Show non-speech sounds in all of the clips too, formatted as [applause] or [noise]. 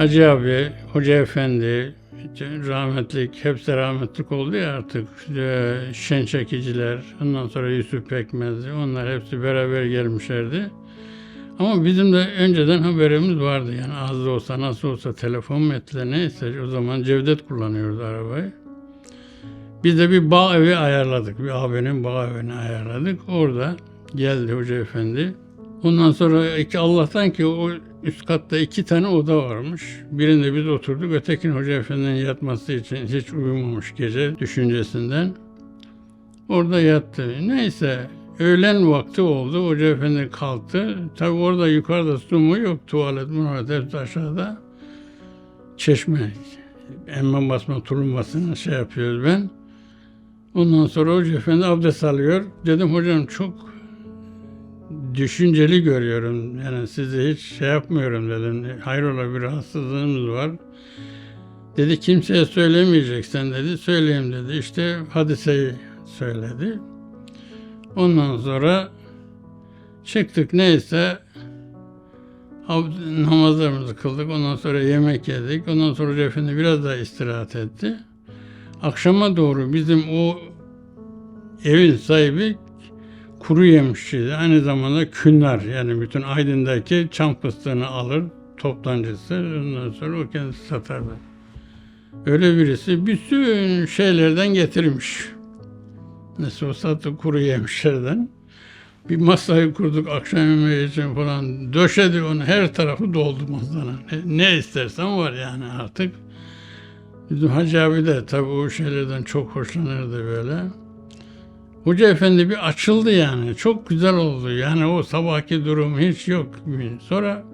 Hacı abi, Hoca Efendi, rahmetlik, hepsi rahmetlik oldu ya artık. Şen çekiciler, ondan sonra Yusuf Pekmezli, onlar hepsi beraber gelmişlerdi. Ama bizim de önceden haberimiz vardı yani az da olsa nasıl olsa telefon metle neyse o zaman Cevdet kullanıyordu arabayı. Biz de bir bağ evi ayarladık. Bir abinin bağ evini ayarladık. Orada geldi Hoca Efendi. Ondan sonra iki Allah'tan ki o üst katta iki tane oda varmış. Birinde biz oturduk. Ötekini Hoca Efendi'nin yatması için hiç uyumamış gece düşüncesinden. Orada yattı. Neyse öğlen vakti oldu. Hoca Efendi kalktı. Tabi orada yukarıda su mu yok. Tuvalet, muhabbet hepsi aşağıda. Çeşme. Emmem basma tulummasını şey yapıyoruz ben. Ondan sonra Hoca Efendi abdest alıyor. Dedim hocam çok düşünceli görüyorum. Yani sizi hiç şey yapmıyorum dedim. Hayrola bir rahatsızlığımız var. Dedi kimseye söylemeyeceksen dedi. Söyleyeyim dedi. İşte hadiseyi söyledi. Ondan sonra çıktık neyse namazlarımızı kıldık. Ondan sonra yemek yedik. Ondan sonra Hoca biraz daha istirahat etti. Akşama doğru bizim o evin sahibi kuru yemişçiydi. Aynı zamanda künler yani bütün Aydın'daki çam fıstığını alır toptancısı ondan sonra o kendisi satardı. Öyle birisi bütün şeylerden getirmiş. Nasıl olsa kuru yemişlerden. Bir masayı kurduk akşam yemeği için falan. Döşedik onu her tarafı doldu masanın. Ne, ne istersen var yani artık. Bizim Hacı abi de tabii o şeylerden çok hoşlanırdı böyle. Hoca Efendi bir açıldı yani. Çok güzel oldu. Yani o sabahki durum hiç yok. Sonra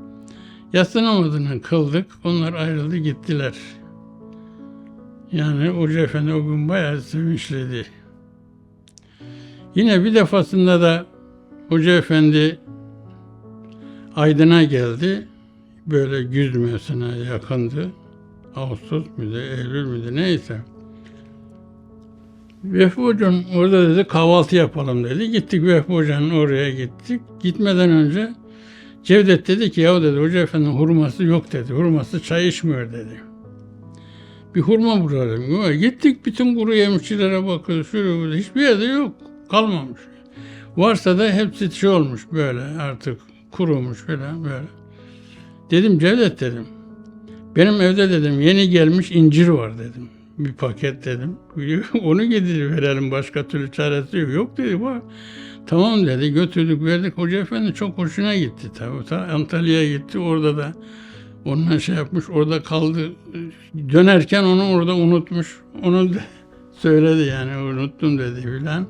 yatsı namazını kıldık. Onlar ayrıldı gittiler. Yani Hoca Efendi o gün bayağı sevinçliydi. Yine bir defasında da Hoca Efendi Aydın'a geldi. Böyle güz mevsimine yakındı. Ağustos müydü, Eylül müydü neyse. Vehbi orada dedi kahvaltı yapalım dedi. Gittik Vehbi oraya gittik. Gitmeden önce Cevdet dedi ki ya dedi Hoca Efendi'nin hurması yok dedi. Hurması çay içmiyor dedi. Bir hurma bulalım. Gittik bütün kuru yemişçilere bakıyoruz. Şöyle. Hiçbir yerde yok. Kalmamış. Varsa da hepsi şey olmuş böyle artık kurumuş falan böyle. Dedim Cevdet dedim. Benim evde dedim yeni gelmiş incir var dedim. Bir paket dedim. [laughs] Onu gidip verelim başka türlü çaresi yok. Yok dedi var. Tamam dedi götürdük verdik. Hoca efendi çok hoşuna gitti tabii. Ta Antalya'ya gitti orada da onunla şey yapmış orada kaldı. Dönerken onu orada unutmuş. Onu [laughs] söyledi yani unuttum dedi filan.